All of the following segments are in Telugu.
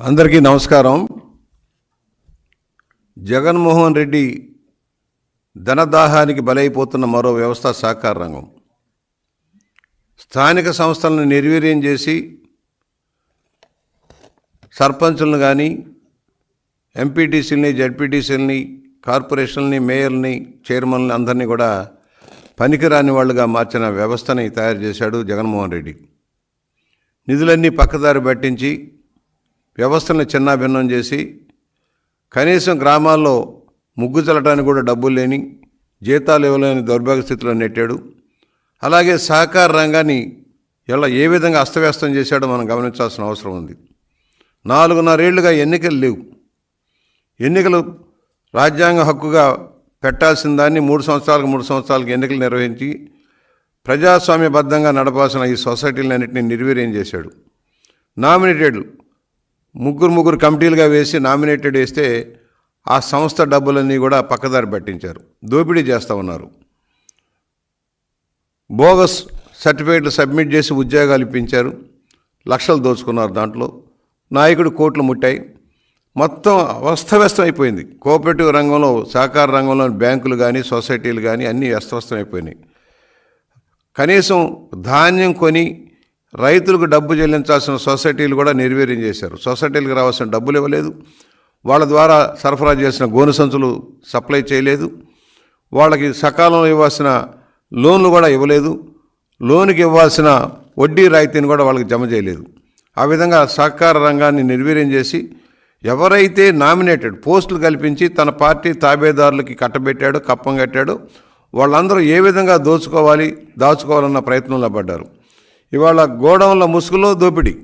అందరికీ నమస్కారం. జగన్మోహన్ రెడ్డి ధనదాహానికి బలైపోతున్న మరో వ్యవస్థ సహకార రంగం. స్థానిక సంస్థలను నిర్వీర్యం చేసి సర్పంచులను కానీ ఎంపీటీసీలని జడ్పీటీసీలని కార్పొరేషన్ని మేయర్ని చైర్మన్ని అందరినీ కూడా పనికిరాని వాళ్ళుగా మార్చిన వ్యవస్థని తయారు చేశాడు జగన్మోహన్ రెడ్డి. నిధులన్నీ పక్కదారి పట్టించి వ్యవస్థలను చిన్నాభిన్నం చేసి కనీసం గ్రామాల్లో ముగ్గు చల్లటానికి కూడా డబ్బులు లేని జీతాలు ఇవ్వలేని దౌర్భాగ్య స్థితిలో నెట్టాడు. అలాగే సహకార రంగాన్ని ఇలా ఏ విధంగా అస్తవ్యస్తం చేశాడో మనం గమనించాల్సిన అవసరం ఉంది. నాలుగున్నరేళ్ళుగా ఎన్నికలు లేవు. ఎన్నికలు రాజ్యాంగ హక్కుగా పెట్టాల్సిన దాన్ని మూడు సంవత్సరాలకు మూడు సంవత్సరాలకు ఎన్నికలు నిర్వహించి ప్రజాస్వామ్యబద్ధంగా నడపాల్సిన ఈ సొసైటీలన్నింటినీ నిర్వీర్యం చేశాడు. నామినేటెడ్ ముగ్గురు ముగ్గురు కమిటీలుగా వేసి నామినేటెడ్ వేస్తే ఆ సంస్థ డబ్బులన్నీ కూడా పక్కదారి పట్టించారు. దోపిడీ చేస్తూ ఉన్నారు. బోగస్ సర్టిఫికేట్లు సబ్మిట్ చేసి ఉద్యోగాలు ఇప్పించారు. లక్షలు దోచుకున్నారు దాంట్లో. నాయకుడు కోట్లు ముట్టాయి. మొత్తం అస్తవ్యస్తం అయిపోయింది కోఆపరేటివ్ రంగంలో సహకార రంగంలో బ్యాంకులు కానీ సొసైటీలు కానీ అన్నీ అస్తవ్యస్తం అయిపోయినాయి కనీసం ధాన్యం కొని రైతులకు డబ్బు చెల్లించాల్సిన సొసైటీలు కూడా నిర్వీర్యం చేశారు. సొసైటీలకు రావాల్సిన డబ్బులు ఇవ్వలేదు. వాళ్ళ ద్వారా సరఫరా చేసిన గోను సంచులు సప్లై చేయలేదు. వాళ్ళకి సకాలంలో ఇవ్వాల్సిన లోన్లు కూడా ఇవ్వలేదు. లోనుకి ఇవ్వాల్సిన వడ్డీ రాయితీని కూడా వాళ్ళకి జమ చేయలేదు. ఆ విధంగా సహకార రంగాన్ని నిర్వీర్యం చేసి ఎవరైతే నామినేటెడ్ పోస్టులు కల్పించి తన పార్టీ తాబేదారులకి కట్టబెట్టాడో కప్పం కట్టాడో వాళ్ళందరూ ఏ విధంగా దోచుకోవాలి దాచుకోవాలన్న ప్రయత్నంలో పడ్డారు. ఇవాళ గోడౌన్ల ముసుగులో దోపిడీ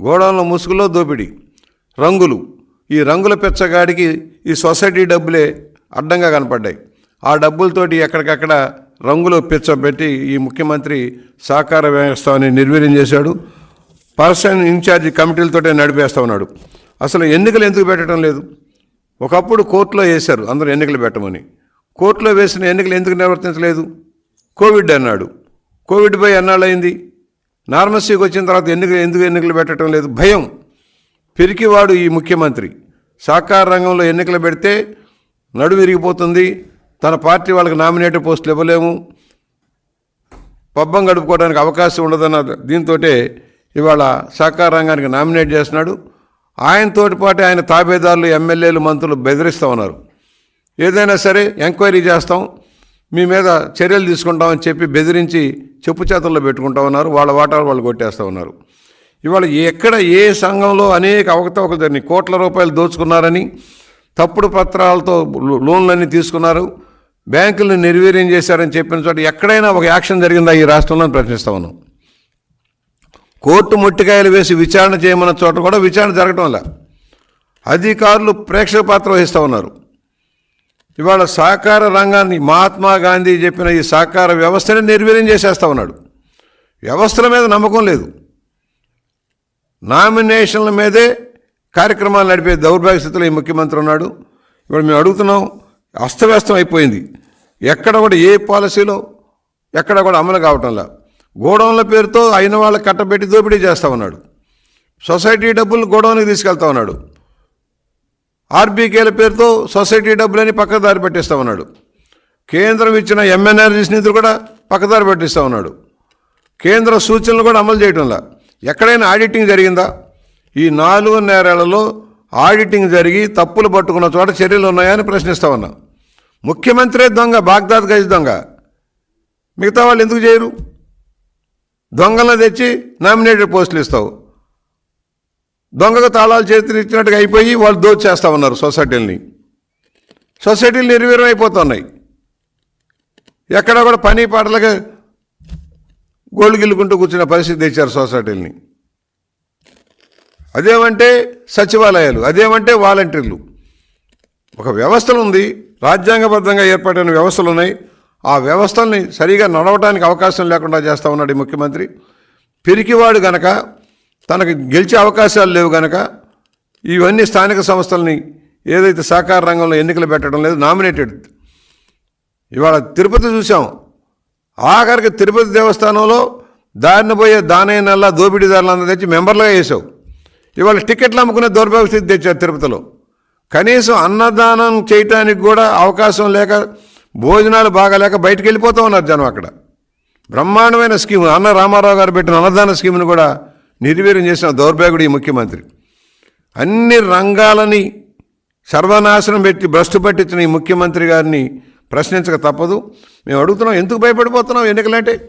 గోడౌన్ల ముసుగులో దోపిడీ. రంగులు ఈ రంగుల పెచ్చగాడికి ఈ సొసైటీ డబ్బులే అడ్డంగా కనపడ్డాయి. ఆ డబ్బులతోటి ఎక్కడికక్కడ రంగులు పెట్టి ఈ ముఖ్యమంత్రి సహకార వ్యవస్థని నిర్వీర్యం చేశాడు. పర్సన్ ఇన్ఛార్జి కమిటీలతోటే నడిపేస్తూ ఉన్నాడు. అసలు ఎన్నికలు ఎందుకు పెట్టడం లేదు? ఒకప్పుడు కోర్టులో వేశారు అందరూ ఎన్నికలు పెట్టమని. కోర్టులో వేసిన ఎన్నికలు ఎందుకు నిర్వర్తించలేదు? కోవిడ్ అన్నాడు. కోవిడ్ ఎన్నాళ్ళు అయింది నార్మల్సీకి వచ్చిన తర్వాత ఎన్నికలు ఎందుకు ఎన్నికలు పెట్టడం లేదు? భయం. పిరికివాడు ఈ ముఖ్యమంత్రి. సహకార రంగంలో ఎన్నికలు పెడితే నడు విరిగిపోతుంది. తన పార్టీ వాళ్ళకి నామినేటెడ్ పోస్టులు ఇవ్వలేము. పబ్బం గడుపుకోవడానికి అవకాశం ఉండదన్న దీంతో ఇవాళ సహకార రంగానికి నామినేట్ చేస్తున్నాడు. ఆయనతోటి పాటు ఆయన తాబేదారులు ఎమ్మెల్యేలు మంత్రులు బెదిరిస్తూ ఉన్నారు. ఏదైనా సరే ఎంక్వైరీ చేస్తాం. మీ మీద చర్యలు తీసుకుంటామని చెప్పి బెదిరించి చెప్పు చేతుల్లో పెట్టుకుంటా ఉన్నారు. వాళ్ళ వాటాలు వాళ్ళు కొట్టేస్తూ ఉన్నారు. ఇవాళ ఎక్కడ ఏ సంఘంలో అనేక అవకతవకలు జరిగినాయి. కోట్ల రూపాయలు దోచుకున్నారని తప్పుడు పత్రాలతో లోన్లన్నీ తీసుకున్నారు. బ్యాంకులను నిర్వీర్యం చేశారని చెప్పిన చోట ఎక్కడైనా ఒక యాక్షన్ జరిగిందా ఈ రాష్ట్రంలో ప్రశ్నిస్తా ఉన్నాం. కోర్టు ముట్టికాయలు వేసి విచారణ చేయమన్న చోట కూడా విచారణ జరగటం వల్ల అధికారులు ప్రేక్షక పాత్ర వహిస్తూ ఉన్నారు. ఇవాళ సహకార రంగాన్ని మహాత్మా గాంధీ చెప్పిన ఈ సహకార వ్యవస్థని నిర్వీర్యం చేసేస్తా ఉన్నాడు. వ్యవస్థల మీద నమ్మకం లేదు. నామినేషన్ల మీదే కార్యక్రమాలు నడిపే దౌర్భాగ్య స్థితిలో ఈ ముఖ్యమంత్రి ఉన్నాడు. ఇప్పుడు మేము అడుగుతున్నాం అస్తవ్యస్తం అయిపోయింది. ఎక్కడ కూడా ఏ పాలసీలో ఎక్కడ కూడా అమలు కావటంలా గోడౌన్ల పేరుతో అయిన వాళ్ళ కట్టబెట్టి దోపిడీ చేస్తూ ఉన్నాడు. సొసైటీ డబ్బులు గోడౌన్కి తీసుకెళ్తా ఉన్నాడు. ఆర్బీకేల పేరుతో సొసైటీ డబ్బులని పక్కదారి పెట్టిస్తా ఉన్నాడు. కేంద్రం ఇచ్చిన ఎంఎన్ఆర్జీస్ నిధులు కూడా పక్కదారి పెట్టిస్తూ ఉన్నాడు. కేంద్ర సూచనలు కూడా అమలు చేయడంలా ఎక్కడైనా ఆడిటింగ్ జరిగిందా? ఈ నాలుగు నేరాలలో ఆడిటింగ్ జరిగి తప్పులు పట్టుకున్న చోట చర్యలు ఉన్నాయని ప్రశ్నిస్తా ఉన్నా. ముఖ్యమంత్రే దొంగ బాగ్దాద్ గజ్ దొంగ. మిగతా వాళ్ళు ఎందుకు చేయరు? దొంగలను తెచ్చి నామినేటెడ్ పోస్టులు ఇస్తావు. దొంగకు తాళాలు చేతులు ఇచ్చినట్టుగా అయిపోయి వాళ్ళు దోచేస్తా ఉన్నారు సొసైటీలని. సొసైటీలు నిర్వీర్యం అయిపోతున్నాయి ఎక్కడ కూడా పని పాటలకు గోళ్ళు గిల్లుకుంటూ కూర్చున్న పరిస్థితి తెచ్చారు సొసైటీలని. అదేమంటే సచివాలయాలు అదేమంటే వాలంటీర్లు. ఒక వ్యవస్థలు ఉంది రాజ్యాంగబద్ధంగా ఏర్పడిన వ్యవస్థలు ఉన్నాయి. ఆ వ్యవస్థల్ని సరిగా నడవడానికి అవకాశం లేకుండా చేస్తూ ఉన్నాడు ఈ ముఖ్యమంత్రి. పిరికివాడు గనక తనకు గెలిచే అవకాశాలు లేవు గనక ఇవన్నీ స్థానిక సంస్థల్ని ఏదైతే సహకార రంగంలో ఎన్నికలు పెట్టడం లేదు నామినేటెడ్. ఇవాళ తిరుపతి చూసాం. ఆఖరికి తిరుపతి దేవస్థానంలో దారిన పోయే దానయ్య నల్ల దోపిడీదారులందరూ తెచ్చి మెంబర్లుగా వేసావు ఇవాళ టికెట్లు అమ్ముకునే దౌర్భాగ్య స్థితి తెచ్చారు తిరుపతిలో. కనీసం అన్నదానం చేయటానికి కూడా అవకాశం లేక భోజనాలు బాగాలేక బయటకు వెళ్ళిపోతూ ఉన్నారు జనం అక్కడ. బ్రహ్మాండమైన స్కీమ్. అన్న రామారావు గారు పెట్టిన అన్నదాన స్కీమ్ను కూడా నిర్వీర్యం చేసిన దౌర్భాగ్యుడు ఈ ముఖ్యమంత్రి. అన్ని రంగాలని సర్వనాశనం పెట్టి భ్రష్టు పట్టించిన ఈ ముఖ్యమంత్రి గారిని ప్రశ్నించక తప్పదు. మేము అడుగుతున్నాం ఎందుకు భయపడిపోతున్నాం ఎన్నికలంటే